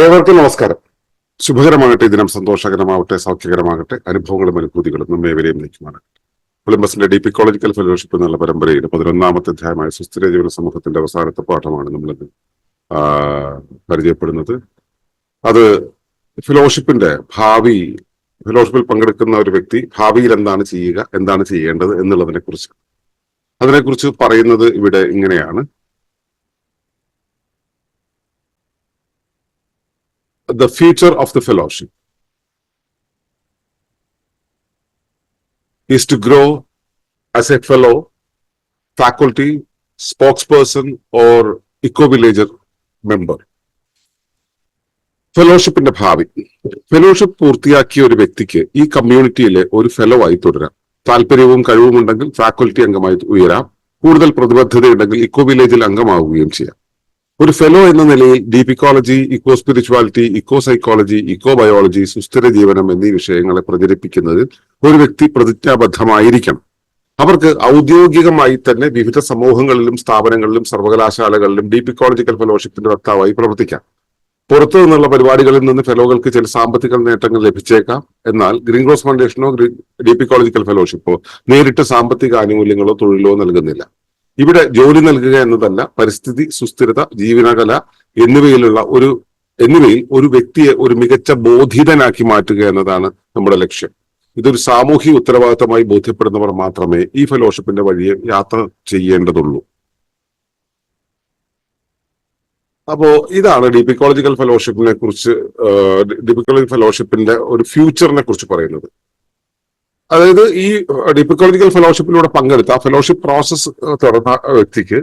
ഏവർക്കും നമസ്കാരം. ശുഭകരമാകട്ടെ ദിനം സന്തോഷകരമാവട്ടെ സൗഖ്യകരമാകട്ടെ അനുഭവങ്ങളും അനുഭൂതികളും നമ്മെ വരെയും നയിക്കുമാണ് ഒളിമ്പസിന്റെ ഡി പി കോളേജിക്കൽ ഫെലോഷിപ്പ് എന്നുള്ള പരമ്പരയിൽ പതിനൊന്നാമത്തെ അധ്യായമായ സുസ്ഥിര ജീവന സമൂഹത്തിന്റെ അവസാനത്തെ പാഠമാണ് നമ്മളിത് പരിചയപ്പെടുന്നത്. അത് ഫെലോഷിപ്പിന്റെ ഭാവി ഫെലോഷിപ്പിൽ പങ്കെടുക്കുന്ന ഒരു വ്യക്തി ഭാവിയിൽ എന്താണ് ചെയ്യുക എന്താണ് ചെയ്യേണ്ടത് എന്നുള്ളതിനെ കുറിച്ച് അതിനെക്കുറിച്ച് പറയുന്നത് ഇവിടെ ഇങ്ങനെയാണ്. The future of the fellowship is to grow as a fellow, faculty, spokesperson, or eco-villager member. ഫെലോഷിപ്പിന്റെ ഭാവി. ഫെലോഷിപ്പ് പൂർത്തിയാക്കിയ ഒരു വ്യക്തിക്ക് ഈ കമ്മ്യൂണിറ്റിയിലെ ഒരു ഫെലോ ആയി തുടരാം. താല്പര്യവും കഴിവും ഉണ്ടെങ്കിൽ ഫാക്കൽറ്റി അംഗമായി ഉയരാം. കൂടുതൽ പ്രതിബദ്ധതയുണ്ടെങ്കിൽ ഇക്കോ വില്ലേജിൽ അംഗമാവുകയും ചെയ്യാം. ഒരു ഫെലോ എന്ന നിലയിൽ deep ecology eco spirituality eco psychology eco biology സുസ്ഥിര ജീവനം എന്നീ വിഷയങ്ങളെ പ്രചരിപ്പിക്കുന്നതിൽ ഒരു വ്യക്തി പ്രതിജ്ഞാബദ്ധമായിരിക്കണം. അവർക്ക് ഔദ്യോഗികമായി തന്നെ വിവിധ സമൂഹങ്ങളിലും സ്ഥാപനങ്ങളിലും സർവകലാശാലകളിലും ഡീപിക്കോളജിക്കൽ ഫെലോഷിപ്പിന്റെ വക്താവായി പ്രവർത്തിക്കാം. പുറത്തു നിന്നുള്ള പരിപാടികളിൽ നിന്ന് ഫെലോകൾക്ക് ചില സാമ്പത്തിക നേട്ടങ്ങൾ ലഭിച്ചേക്കാം. എന്നാൽ ഗ്രീൻ ക്രോസ് ഫൗണ്ടേഷനോ ഡീപിക്കോളജിക്കൽ ഫെലോഷിപ്പോ നേരിട്ട് സാമ്പത്തിക ആനുകൂല്യങ്ങളോ തൊഴിലോ നൽകുന്നില്ല. ഇവിടെ ജോലി നൽകുക എന്നതല്ല പരിസ്ഥിതി സുസ്ഥിരത ജീവനകല എന്നിവയിലുള്ള ഒരു എന്നിവയിൽ ഒരു വ്യക്തിയെ ഒരു മികച്ച ബോധിതനാക്കി മാറ്റുക എന്നതാണ് നമ്മുടെ ലക്ഷ്യം. ഇതൊരു സാമൂഹിക ഉത്തരവാദിത്തമായി ബോധ്യപ്പെടുന്നവർ മാത്രമേ ഈ ഫെലോഷിപ്പിന്റെ വഴിയെ യാത്ര ചെയ്യേണ്ടതുള്ളൂ. അപ്പോ ഇതാണ് ഡിപിക്കോളജിക്കൽ ഫെലോഷിപ്പിനെ കുറിച്ച് ഡിപിക്കോളജിക്കൽ ഫെലോഷിപ്പിന്റെ ഒരു ഫ്യൂച്ചറിനെ കുറിച്ച് പറയുന്നത്. അതായത് ഈ ഡിപ്പിക്കോളജിക്കൽ ഫെലോഷിപ്പിലൂടെ പങ്കെടുത്ത ആ ഫെലോഷിപ്പ് പ്രോസസ് തുറന്ന വ്യക്തിക്ക്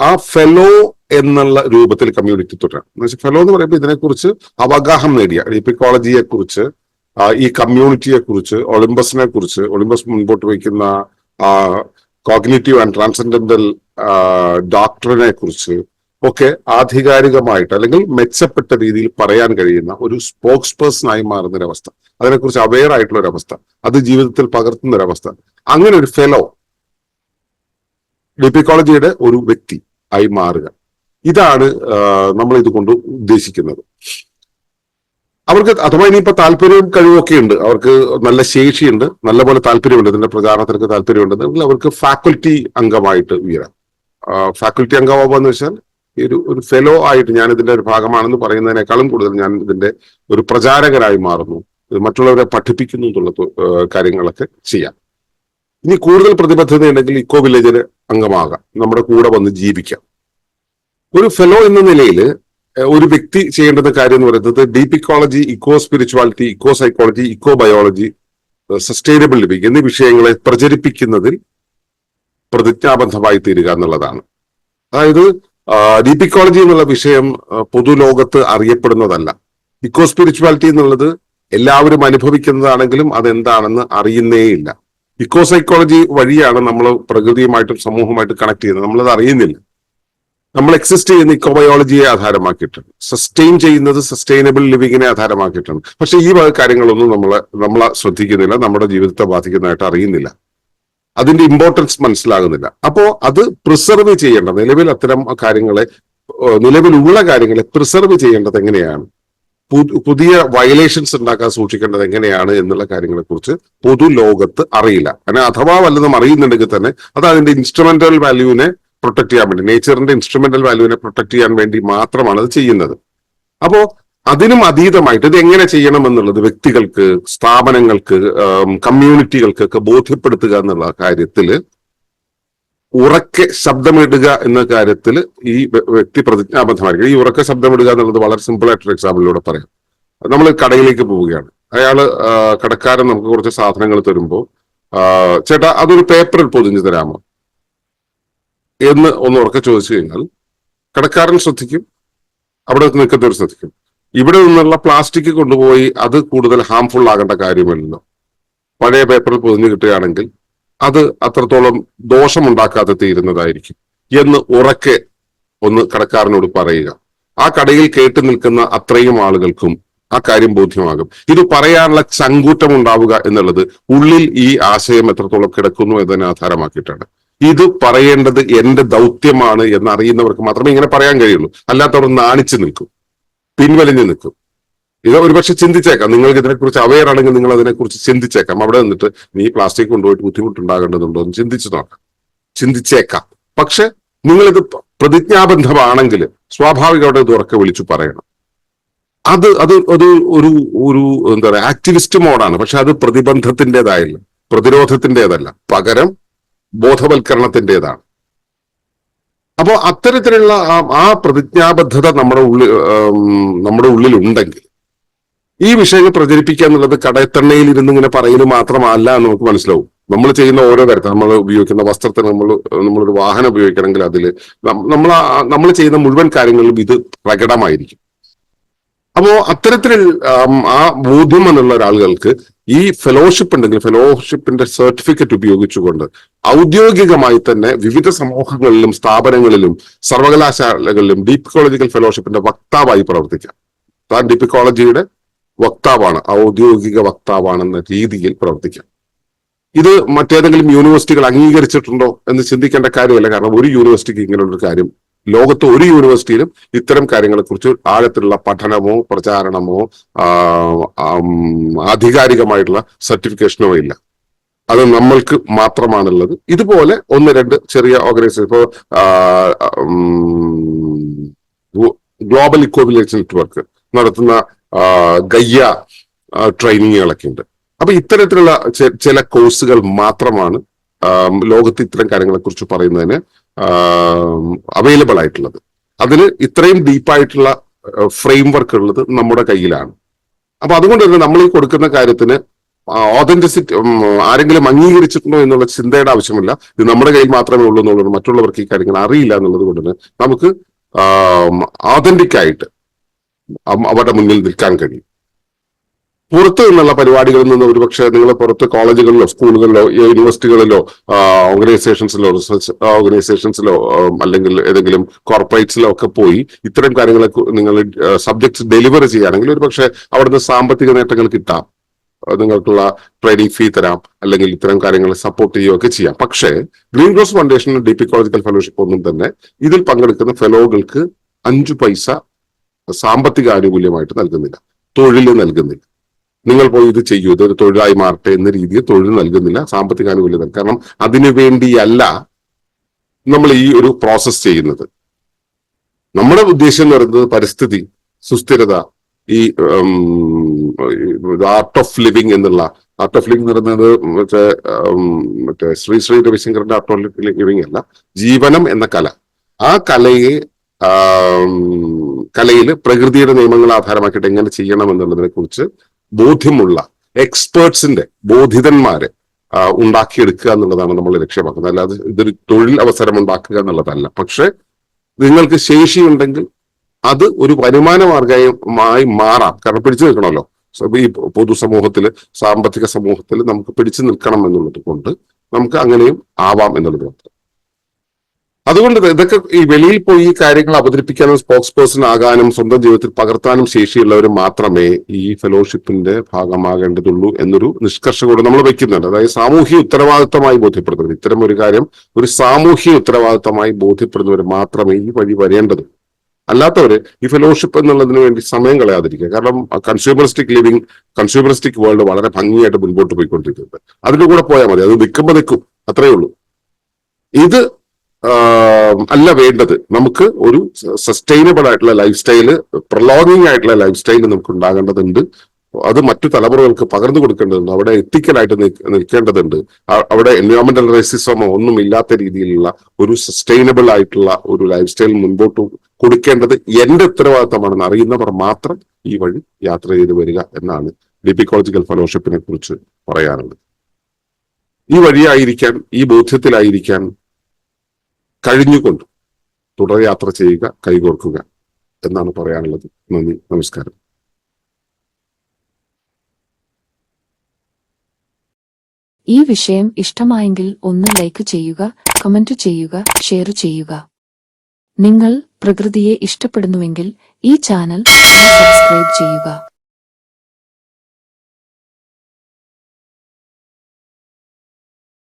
ആ ഫെലോ എന്നുള്ള രൂപത്തിൽ കമ്മ്യൂണിറ്റി തുടരാം എന്ന് വെച്ചാൽ ഫെലോ എന്ന് പറയുമ്പോൾ ഇതിനെക്കുറിച്ച് അവഗാഹം നേടിയ ഡിപ്പിക്കോളജിയെ കുറിച്ച് ഈ കമ്മ്യൂണിറ്റിയെ കുറിച്ച് ഒളിമ്പസിനെ കുറിച്ച് ഒളിമ്പസ് മുൻപോട്ട് വയ്ക്കുന്ന കോഗ്നേറ്റീവ് ആൻഡ് ട്രാൻസെൻഡന്റൽ ഡോക്ടറിനെ കുറിച്ച് ഒക്കെ ആധികാരികമായിട്ട് അല്ലെങ്കിൽ മെച്ചപ്പെട്ട രീതിയിൽ പറയാൻ കഴിയുന്ന ഒരു സ്പോക്സ് പേഴ്സണായി മാറുന്ന ഒരു അവസ്ഥ അതിനെക്കുറിച്ച് അവെയർ ആയിട്ടുള്ള ഒരു അവസ്ഥ. അത് ജീവിതത്തിൽ പകർത്തുന്ന ഒരു അവസ്ഥ. അങ്ങനെ ഒരു ഫെലോ ഡിപ്പിക്കോളജിയുടെ ഒരു വ്യക്തി ആയി മാറുക. ഇതാണ് നമ്മൾ ഇതുകൊണ്ട് ഉദ്ദേശിക്കുന്നത്. അവർക്ക് അഥവാ ഇനിയിപ്പോ താല്പര്യവും കഴിവൊക്കെ ഉണ്ട്. അവർക്ക് നല്ല ശേഷിയുണ്ട്. നല്ലപോലെ താല്പര്യമുണ്ട്. ഇതിന്റെ പ്രചാരണത്തിനൊക്കെ താല്പര്യമുണ്ട്. അവർക്ക് ഫാക്കൽറ്റി അംഗമായിട്ട് ഉയരാം. ഫാക്കൽറ്റി അംഗമാവുക എന്ന് വെച്ചാൽ ഒരു ഒരു ഫെലോ ആയിട്ട് ഞാൻ ഇതിന്റെ ഒരു ഭാഗമാണെന്ന് പറയുന്നതിനേക്കാളും കൂടുതൽ ഞാൻ ഇതിന്റെ ഒരു പ്രചാരകരായി മാറുന്നു. മറ്റുള്ളവരെ പഠിപ്പിക്കുന്നു എന്നുള്ള കാര്യങ്ങളൊക്കെ ചെയ്യാം. ഇനി കൂടുതൽ പ്രതിബദ്ധത ഉണ്ടെങ്കിൽ ഇക്കോ വില്ലേജിന് അംഗമാകാം. നമ്മുടെ കൂടെ വന്ന് ജീവിക്കാം. ഒരു ഫെലോ എന്ന നിലയിൽ ഒരു വ്യക്തി ചെയ്യേണ്ടത് കാര്യം എന്ന് പറയുന്നത് deep ecology eco spirituality eco psychology eco biology sustainable living എന്നീ വിഷയങ്ങളെ പ്രചരിപ്പിക്കുന്നതിൽ പ്രതിജ്ഞാബദ്ധമായി തീരുക എന്നുള്ളതാണ്. അതായത് ഡീപ് ഇക്കോളജി എന്നുള്ള വിഷയം പൊതുലോകത്ത് അറിയപ്പെടുന്നതല്ല. ഇക്കോ സ്പിരിച്വാലിറ്റി എന്നുള്ളത് എല്ലാവരും അനുഭവിക്കുന്നതാണെങ്കിലും അതെന്താണെന്ന് അറിയുന്നേയില്ല. ഇക്കോ സൈക്കോളജി വഴിയാണ് നമ്മൾ പ്രകൃതിയുമായിട്ടും സമൂഹമായിട്ടും കണക്ട് ചെയ്യുന്നത്. നമ്മളത് അറിയുന്നില്ല. നമ്മൾ എക്സിസ്റ്റ് ചെയ്യുന്ന ഇക്കോബയോളജിയെ ആധാരമാക്കിയിട്ടുണ്ട്. സസ്റ്റെയിൻ ചെയ്യുന്നത് സസ്റ്റൈനബിൾ ലിവിങ്ങിനെ ആധാരമാക്കിയിട്ടുണ്ട്. പക്ഷെ ഈ വക കാര്യങ്ങളൊന്നും നമ്മൾ നമ്മൾ ശ്രദ്ധിക്കുന്നില്ല നമ്മുടെ ജീവിതത്തെ ബാധിക്കുന്നതായിട്ട് അറിയുന്നില്ല. അതിന്റെ ഇമ്പോർട്ടൻസ് മനസ്സിലാകുന്നില്ല. അപ്പോ അത് പ്രിസർവ് ചെയ്യേണ്ട നിലവിൽ അത്തരം കാര്യങ്ങളെ നിലവിലുള്ള കാര്യങ്ങളെ പ്രിസർവ് ചെയ്യേണ്ടത് എങ്ങനെയാണ്? പുതിയ വയലേഷൻസ് ഉണ്ടാക്കാൻ സൂക്ഷിക്കേണ്ടത് എങ്ങനെയാണ് എന്നുള്ള കാര്യങ്ങളെ കുറിച്ച് പൊതുലോകത്ത് അറിയില്ല. അങ്ങനെ അഥവാ വല്ലതും അറിയുന്നുണ്ടെങ്കിൽ തന്നെ അത് അതിന്റെ ഇൻസ്ട്രുമെന്റൽ വാല്യൂവിനെ പ്രൊട്ടക്ട് ചെയ്യാൻ വേണ്ടി നേച്ചറിന്റെ ഇൻസ്ട്രുമെന്റൽ വാല്യൂവിനെ പ്രൊട്ടക്ട് ചെയ്യാൻ വേണ്ടി മാത്രമാണ് അത് ചെയ്യുന്നത്. അപ്പോ അതിനും അതീതമായിട്ട് ഇത് എങ്ങനെ ചെയ്യണം എന്നുള്ളത് വ്യക്തികൾക്ക് സ്ഥാപനങ്ങൾക്ക് കമ്മ്യൂണിറ്റികൾക്കൊക്കെ ബോധ്യപ്പെടുത്തുക എന്നുള്ള കാര്യത്തിൽ ഉറക്കെ ശബ്ദമിടുക എന്ന കാര്യത്തിൽ ഈ വ്യക്തി പ്രതിജ്ഞാബദ്ധമായിരിക്കും ഈ ഉറക്കെ ശബ്ദമിടുക എന്നുള്ളത് വളരെ സിമ്പിൾ ആയിട്ടൊരു എക്സാമ്പിളിലൂടെ പറയാം. നമ്മൾ കടയിലേക്ക് പോവുകയാണ്. അയാൾ കടക്കാരൻ നമുക്ക് കുറച്ച് സാധനങ്ങൾ തരുമ്പോൾ ചേട്ടാ അതൊരു പേപ്പറിൽ പൊതിഞ്ഞു തരാമോ? എന്ന് ഒന്ന് ഉറക്കെ ചോദിച്ചു കഴിഞ്ഞാൽ കടക്കാരൻ ശ്രദ്ധിക്കും അവിടെ നിൽക്കുന്നവർ ശ്രദ്ധിക്കും. ഇവിടെ നിന്നുള്ള പ്ലാസ്റ്റിക് കൊണ്ടുപോയി അത് കൂടുതൽ ഹാംഫുൾ ആകേണ്ട കാര്യമല്ലല്ലോ. പഴയ പേപ്പറിൽ പൊതിഞ്ഞു കിട്ടുകയാണെങ്കിൽ അത് അത്രത്തോളം ദോഷമുണ്ടാക്കാതെ തീരുന്നതായിരിക്കും എന്ന് ഉറക്കെ ഒന്ന് കടക്കാരനോട് പറയുക. ആ കടയിൽ കേട്ടു നിൽക്കുന്ന അത്രയും ആളുകൾക്കും ആ കാര്യം ബോധ്യമാകും. ഇത് പറയാനുള്ള ചങ്കൂറ്റം ഉണ്ടാവുക എന്നുള്ളത് ഉള്ളിൽ ഈ ആശയം എത്രത്തോളം കിടക്കുന്നു എന്നതിനെ ആധാരമാക്കിയിട്ടാണ്. ഇത് പറയേണ്ടത് എന്റെ ദൗത്യമാണ് എന്ന് അറിയുന്നവർക്ക് മാത്രമേ ഇങ്ങനെ പറയാൻ കഴിയുള്ളൂ. അല്ലാത്തവർ നാണിച്ചു നിൽക്കും പിൻവലിഞ്ഞു നിൽക്കും. ഇത് ഒരുപക്ഷെ ചിന്തിച്ചേക്കാം. നിങ്ങൾക്ക് ഇതിനെക്കുറിച്ച് അവയർ ആണെങ്കിൽ നിങ്ങൾ അതിനെക്കുറിച്ച് ചിന്തിച്ചേക്കാം. അവിടെ നിന്നിട്ട് നീ പ്ലാസ്റ്റിക് കൊണ്ടുപോയിട്ട് ബുദ്ധിമുട്ടുണ്ടാകേണ്ടതുണ്ടോ എന്ന് ചിന്തിച്ചു നോക്കാം. ചിന്തിച്ചേക്കാം. പക്ഷെ നിങ്ങളിത് പ്രതിജ്ഞാബന്ധമാണെങ്കിൽ സ്വാഭാവികമായിട്ട് ഇത് ഉറക്കെ വിളിച്ചു പറയണം. അത് അത് അത് ഒരു ഒരു എന്താ പറയുക ആക്ടിവിസ്റ്റ് മോഡാണ്. പക്ഷെ അത് പ്രതിബന്ധത്തിന്റെതായില്ല. പ്രതിരോധത്തിന്റെതല്ല. പകരം ബോധവൽക്കരണത്തിന്റെതാണ്. അപ്പോൾ അത്തരത്തിലുള്ള ആ- പ്രതിജ്ഞാബദ്ധത നമ്മുടെ ഉള്ളിൽ നമ്മുടെ ഉള്ളിൽ ഉണ്ടെങ്കിൽ ഈ വിഷയങ്ങൾ പ്രചരിപ്പിക്കുക എന്നുള്ളത് കടത്തണ്ണയിൽ ഇരുന്ന് ഇങ്ങനെ പറയുന്നത് മാത്രമല്ല എന്ന് നമുക്ക് മനസ്സിലാവും. നമ്മൾ ചെയ്യുന്ന ഓരോ കാര്യത്തിൽ നമ്മൾ ഉപയോഗിക്കുന്ന വസ്ത്രത്തിന് നമ്മൾ നമ്മളൊരു വാഹനം ഉപയോഗിക്കണമെങ്കിൽ അതിൽ നമ്മൾ നമ്മൾ ചെയ്യുന്ന മുഴുവൻ കാര്യങ്ങളിലും ഇത് പ്രകടമായിരിക്കും. അപ്പോ അത്തരത്തിൽ ആ ബോധ്യം എന്നുള്ള ഒരാളുകൾക്ക് ഈ ഫെലോഷിപ്പ് ഉണ്ടെങ്കിൽ ഫെലോഷിപ്പിന്റെ സർട്ടിഫിക്കറ്റ് ഉപയോഗിച്ചുകൊണ്ട് ഔദ്യോഗികമായി തന്നെ വിവിധ സമൂഹങ്ങളിലും സ്ഥാപനങ്ങളിലും സർവകലാശാലകളിലും ഡീപ്പിക്കോളജിക്കൽ ഫെലോഷിപ്പിന്റെ വക്താവായി പ്രവർത്തിക്കാം. താൻ ഡീപ്പിക്കോളജിയുടെ വക്താവാണ് ഔദ്യോഗിക വക്താവാണെന്ന രീതിയിൽ പ്രവർത്തിക്കാം. ഇത് മറ്റേതെങ്കിലും യൂണിവേഴ്സിറ്റികൾ അംഗീകരിച്ചിട്ടുണ്ടോ എന്ന് ചിന്തിക്കേണ്ട കാര്യമല്ല. കാരണം ഒരു യൂണിവേഴ്സിറ്റിക്ക് ഇങ്ങനെയുള്ള ഒരു കാര്യം ലോകത്ത് ഒരു യൂണിവേഴ്സിറ്റിയിലും ഇത്തരം കാര്യങ്ങളെക്കുറിച്ച് ആഴത്തിലുള്ള പഠനമോ പ്രചാരണമോ ആധികാരികമായിട്ടുള്ള സർട്ടിഫിക്കേഷനോ ഇല്ല. അത് നമ്മൾക്ക് മാത്രമാണുള്ളത്. ഇതുപോലെ ഒന്ന് രണ്ട് ചെറിയ ഓർഗനൈസേഷൻ ഇപ്പോ ഗ്ലോബൽ ഇക്കോബിലേഷൻ നെറ്റ്വർക്ക് നടത്തുന്ന ഗയ്യ ട്രെയിനിങ്ങുകളൊക്കെ ഉണ്ട്. അപ്പൊ ഇത്തരത്തിലുള്ള ചില കോഴ്സുകൾ മാത്രമാണ് ലോകത്ത് ഇത്തരം കാര്യങ്ങളെ കുറിച്ച് പറയുന്നതിന് അവൈലബിൾ ആയിട്ടുള്ളത്. അതിന് ഇത്രയും ഡീപ്പായിട്ടുള്ള ഫ്രെയിം വർക്ക് ഉള്ളത് നമ്മുടെ കയ്യിലാണ്. അപ്പൊ അതുകൊണ്ട് തന്നെ നമ്മൾ ഈ കൊടുക്കുന്ന കാര്യത്തിന് ഓതന്റിസിറ്റി ആരെങ്കിലും അംഗീകരിച്ചിട്ടുണ്ടോ എന്നുള്ള ചിന്തയുടെ ആവശ്യമില്ല. ഇത് നമ്മുടെ കയ്യിൽ മാത്രമേ ഉള്ളൂ എന്നുള്ളത് മറ്റുള്ളവർക്ക് ഈ കാര്യങ്ങൾ അറിയില്ല എന്നുള്ളത് കൊണ്ട് തന്നെ നമുക്ക് ഓതന്റിക് ആയിട്ട് അവരുടെ മുന്നിൽ നിൽക്കാൻ കഴിയും. പുറത്തു നിന്നുള്ള പരിപാടികളിൽ നിന്ന് ഒരുപക്ഷെ നിങ്ങൾ പുറത്ത് കോളേജുകളിലോ സ്കൂളുകളിലോ യൂണിവേഴ്സിറ്റികളിലോ ഓർഗനൈസേഷൻസിലോ റിസർച്ച് ഓർഗനൈസേഷൻസിലോ അല്ലെങ്കിൽ ഏതെങ്കിലും കോർപ്പറേറ്റ്സിലോ ഒക്കെ പോയി ഇത്തരം കാര്യങ്ങളെ നിങ്ങൾ സബ്ജക്ട്സ് ഡെലിവർ ചെയ്യുകയാണെങ്കിൽ ഒരുപക്ഷെ അവിടുന്ന് സാമ്പത്തിക നേട്ടങ്ങൾ കിട്ടാം. നിങ്ങൾക്കുള്ള ട്രെയിനിങ് ഫീ തരാം അല്ലെങ്കിൽ ഇത്തരം കാര്യങ്ങൾ സപ്പോർട്ട് ചെയ്യുകയൊക്കെ ചെയ്യാം. പക്ഷേ green cross foundation deep ecological fellowship ഒന്നും തന്നെ ഇതിൽ പങ്കെടുക്കുന്ന ഫെലോകൾക്ക് അഞ്ചു പൈസ സാമ്പത്തിക ആനുകൂല്യമായിട്ട് നൽകുന്നില്ല. തൊഴിൽ നൽകുന്നില്ല. നിങ്ങൾ പോയി ഇത് ചെയ്യൂ. ഇതൊരു തൊഴിലായി മാറട്ടെ എന്ന രീതിയിൽ തൊഴിൽ നൽകുന്നില്ല സാമ്പത്തിക ആനുകൂല്യം കാരണം അതിനു വേണ്ടിയല്ല നമ്മൾ ഈ ഒരു പ്രോസസ് ചെയ്യുന്നത്. നമ്മുടെ ഉദ്ദേശം എന്ന് പറയുന്നത് പരിസ്ഥിതി സുസ്ഥിരത ഈ ആർട്ട് ഓഫ് ലിവിങ് എന്നുള്ള ആർട്ട് ഓഫ് ലിവിങ് എന്ന് പറയുന്നത് മറ്റേ മറ്റേ ശ്രീ ശ്രീ രവിശങ്കറിന്റെ ആർട്ട് ഓഫ് ലിവിങ് അല്ല ജീവനം എന്ന കല. ആ കലയെ കലയിൽ പ്രകൃതിയുടെ നിയമങ്ങൾ ആധാരമാക്കിയിട്ട് എങ്ങനെ ചെയ്യണം എന്നുള്ളതിനെ കുറിച്ച് ബോധ്യമുള്ള എക്സ്പേർട്സിന്റെ ബോധിതന്മാരെ ഉണ്ടാക്കിയെടുക്കുക എന്നുള്ളതാണ് നമ്മൾ ലക്ഷ്യമാക്കുന്നത്. അല്ലാതെ ഇതൊരു തൊഴിൽ അവസരം ഉണ്ടാക്കുക എന്നുള്ളതല്ല. പക്ഷെ നിങ്ങൾക്ക് ശേഷിയുണ്ടെങ്കിൽ അത് ഒരു വരുമാന മാർഗമായി മാറാം. കാരണം പിടിച്ചു നിൽക്കണമല്ലോ. ഈ പൊതുസമൂഹത്തിൽ സാമ്പത്തിക സമൂഹത്തിൽ നമുക്ക് പിടിച്ചു നിൽക്കണം എന്നുള്ളത് കൊണ്ട് നമുക്ക് അങ്ങനെയും ആവാം എന്നുള്ളത് മാത്രം. അതുകൊണ്ട് ഇതൊക്കെ ഈ വെളിയിൽ പോയി ഈ കാര്യങ്ങൾ അവതരിപ്പിക്കാനും സ്പോക്സ് പേഴ്സൺ ആകാനും സ്വന്തം ജീവിതത്തിൽ പകർത്താനും ശേഷിയുള്ളവർ മാത്രമേ ഈ ഫെലോഷിപ്പിന്റെ ഭാഗമാകേണ്ടതുള്ളൂ എന്നൊരു നിഷ്കർഷ കൂടെ നമ്മൾ വെക്കുന്നുണ്ട്. അതായത് സാമൂഹ്യ ഉത്തരവാദിത്തമായി ബോധ്യപ്പെടുന്നത് ഇത്തരം ഒരു കാര്യം ഒരു സാമൂഹ്യ ഉത്തരവാദിത്തമായി ബോധ്യപ്പെടുന്നവർ മാത്രമേ ഈ വഴി വരേണ്ടത്. അല്ലാത്തവര് ഈ ഫെലോഷിപ്പ് എന്നുള്ളതിന് വേണ്ടി സമയം കളയാതിരിക്കുക. കാരണം കൺസ്യൂമറിസ്റ്റിക് ലിവിങ് കൺസ്യൂമറിസ്റ്റിക് വേൾഡ് വളരെ ഭംഗിയായിട്ട് മുൻപോട്ട് പോയിക്കൊണ്ടിരിക്കുന്നത് അതിന്റെ കൂടെ പോയാൽ മതി. അത് നിൽക്കുമ്പോൾ നിൽക്കും. അത്രയേ ഉള്ളൂ. ഇത് അല്ല വേണ്ടത്. നമുക്ക് ഒരു സസ്റ്റൈനബിൾ ആയിട്ടുള്ള ലൈഫ് സ്റ്റൈൽ പ്രൊലോങ്ങിങ് ആയിട്ടുള്ള ലൈഫ് സ്റ്റൈൽ നമുക്ക് ഉണ്ടാകേണ്ടതുണ്ട്. അത് മറ്റു തലമുറകൾക്ക് പകർന്നു കൊടുക്കേണ്ടതുണ്ട്. അവിടെ എത്തിക്കലായിട്ട് നിൽക്കേണ്ടതുണ്ട്. അവിടെ എൻവയോൺമെന്റൽ റേസിസമോ ഒന്നും ഇല്ലാത്ത രീതിയിലുള്ള ഒരു സസ്റ്റൈനബിൾ ആയിട്ടുള്ള ഒരു ലൈഫ് സ്റ്റൈൽ മുൻപോട്ട് കൊടുക്കേണ്ടത് എന്റെ ഉത്തരവാദിത്തമാണെന്ന് അറിയുന്നവർ മാത്രം ഈ വഴി യാത്ര ചെയ്ത് വരിക എന്നാണ് ലിപിക്കോളജിക്കൽ ഫെലോഷിപ്പിനെ കുറിച്ച് പറയാനുള്ളത്. ഈ വഴിയായിരിക്കാൻ ഈ ബോധ്യത്തിലായിരിക്കാൻ കഴിഞ്ഞുകൊണ്ട്. തുടർ യാത്ര ചെയ്യുക കൈകോർക്കുക എന്നാണ് പറയാനുള്ളത്. നന്ദി നമസ്കാരം. ഈ വിഷയം ഇഷ്ടമായെങ്കിൽ ഒന്ന് ലൈക്ക് ചെയ്യുക കമന്റ് ചെയ്യുക ഷെയർ ചെയ്യുക. നിങ്ങൾ പ്രകൃതിയെ ഇഷ്ടപ്പെടുന്നുവെങ്കിൽ ഈ ചാനൽ സബ്സ്ക്രൈബ് ചെയ്യുക.